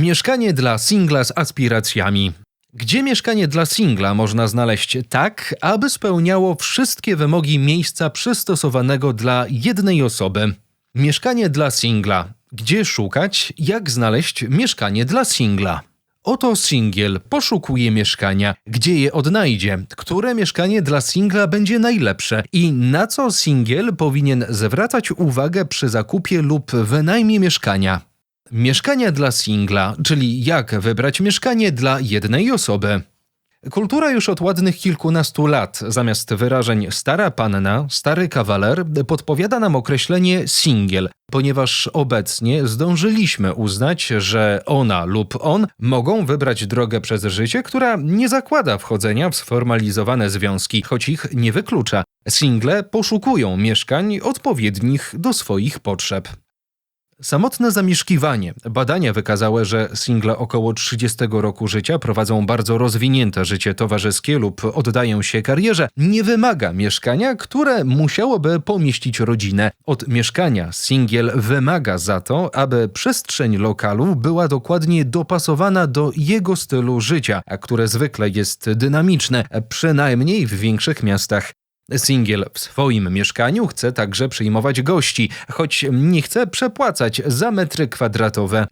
Mieszkanie dla singla z aspiracjami. Gdzie mieszkanie dla singla można znaleźć tak, aby spełniało wszystkie wymogi miejsca przystosowanego dla jednej osoby? Mieszkanie dla singla. Gdzie szukać, jak znaleźć mieszkanie dla singla? Oto singiel poszukuje mieszkania. Gdzie je odnajdzie? Które mieszkanie dla singla będzie najlepsze? I na co singiel powinien zwracać uwagę przy zakupie lub wynajmie mieszkania? Mieszkania dla singla, czyli jak wybrać mieszkanie dla jednej osoby. Kultura już od ładnych kilkunastu lat, zamiast wyrażeń stara panna, stary kawaler, podpowiada nam określenie singiel, ponieważ obecnie zdążyliśmy uznać, że ona lub on mogą wybrać drogę przez życie, która nie zakłada wchodzenia w sformalizowane związki, choć ich nie wyklucza. Single poszukują mieszkań odpowiednich do swoich potrzeb. Samotne zamieszkiwanie. Badania wykazały, że single około 30 roku życia prowadzą bardzo rozwinięte życie towarzyskie lub oddają się karierze. Nie wymaga mieszkania, które musiałoby pomieścić rodzinę. Od mieszkania singiel wymaga za to, aby przestrzeń lokalu była dokładnie dopasowana do jego stylu życia, a które zwykle jest dynamiczne, przynajmniej w większych miastach. Singiel w swoim mieszkaniu chce także przyjmować gości, choć nie chce przepłacać za metry kwadratowe.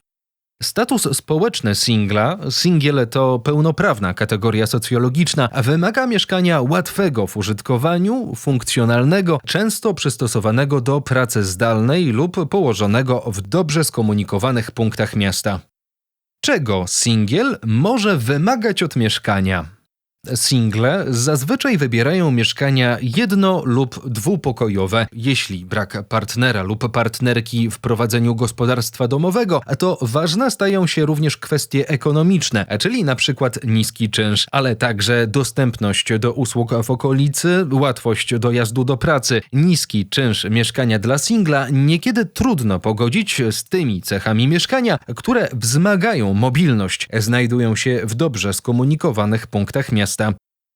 Status społeczny singla, singiel to pełnoprawna kategoria socjologiczna, wymaga mieszkania łatwego w użytkowaniu, funkcjonalnego, często przystosowanego do pracy zdalnej lub położonego w dobrze skomunikowanych punktach miasta. Czego singiel może wymagać od mieszkania? Single zazwyczaj wybierają mieszkania jedno- lub dwupokojowe. Jeśli brak partnera lub partnerki w prowadzeniu gospodarstwa domowego, to ważne stają się również kwestie ekonomiczne, czyli na przykład niski czynsz, ale także dostępność do usług w okolicy, łatwość dojazdu do pracy. Niski czynsz mieszkania dla singla niekiedy trudno pogodzić z tymi cechami mieszkania, które wzmagają mobilność, znajdują się w dobrze skomunikowanych punktach miasta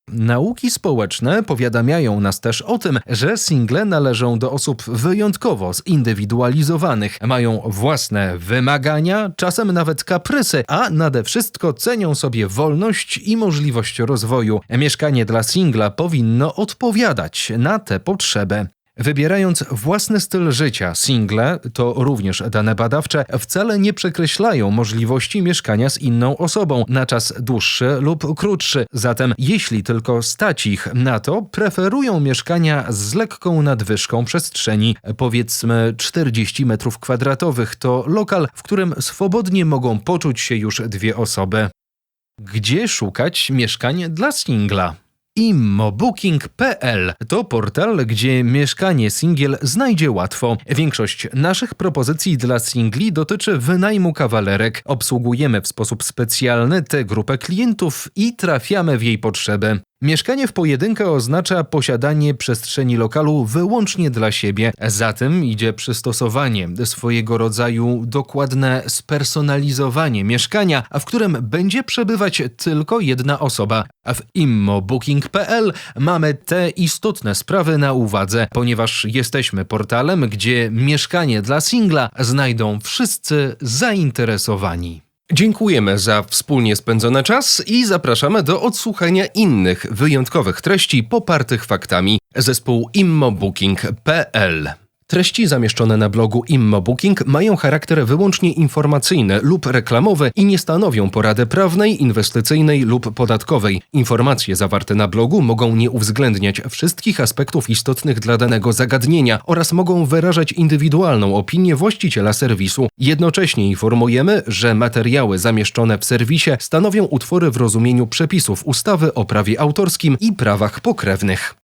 Nauki społeczne powiadamiają nas też o tym, że single należą do osób wyjątkowo zindywidualizowanych, mają własne wymagania, czasem nawet kaprysy, a nade wszystko cenią sobie wolność i możliwość rozwoju. Mieszkanie dla singla powinno odpowiadać na tę potrzebę. Wybierając własny styl życia, single, to również dane badawcze, wcale nie przekreślają możliwości mieszkania z inną osobą na czas dłuższy lub krótszy. Zatem, jeśli tylko stać ich na to, preferują mieszkania z lekką nadwyżką przestrzeni, powiedzmy 40 m2 to lokal, w którym swobodnie mogą poczuć się już dwie osoby. Gdzie szukać mieszkania dla singla? Immobooking.pl to portal, gdzie mieszkanie singiel znajdzie łatwo. Większość naszych propozycji dla singli dotyczy wynajmu kawalerek. Obsługujemy w sposób specjalny tę grupę klientów i trafiamy w jej potrzeby. Mieszkanie w pojedynkę oznacza posiadanie przestrzeni lokalu wyłącznie dla siebie. Za tym idzie przystosowanie, swojego rodzaju dokładne spersonalizowanie mieszkania, w którym będzie przebywać tylko jedna osoba. W immobooking.pl mamy te istotne sprawy na uwadze, ponieważ jesteśmy portalem, gdzie mieszkanie dla singla znajdą wszyscy zainteresowani. Dziękujemy za wspólnie spędzony czas i zapraszamy do odsłuchania innych wyjątkowych treści popartych faktami. Zespół immobooking.pl Treści zamieszczone na blogu ImmoBooking mają charakter wyłącznie informacyjny lub reklamowy i nie stanowią porady prawnej, inwestycyjnej lub podatkowej. Informacje zawarte na blogu mogą nie uwzględniać wszystkich aspektów istotnych dla danego zagadnienia oraz mogą wyrażać indywidualną opinię właściciela serwisu. Jednocześnie informujemy, że materiały zamieszczone w serwisie stanowią utwory w rozumieniu przepisów ustawy o prawie autorskim i prawach pokrewnych.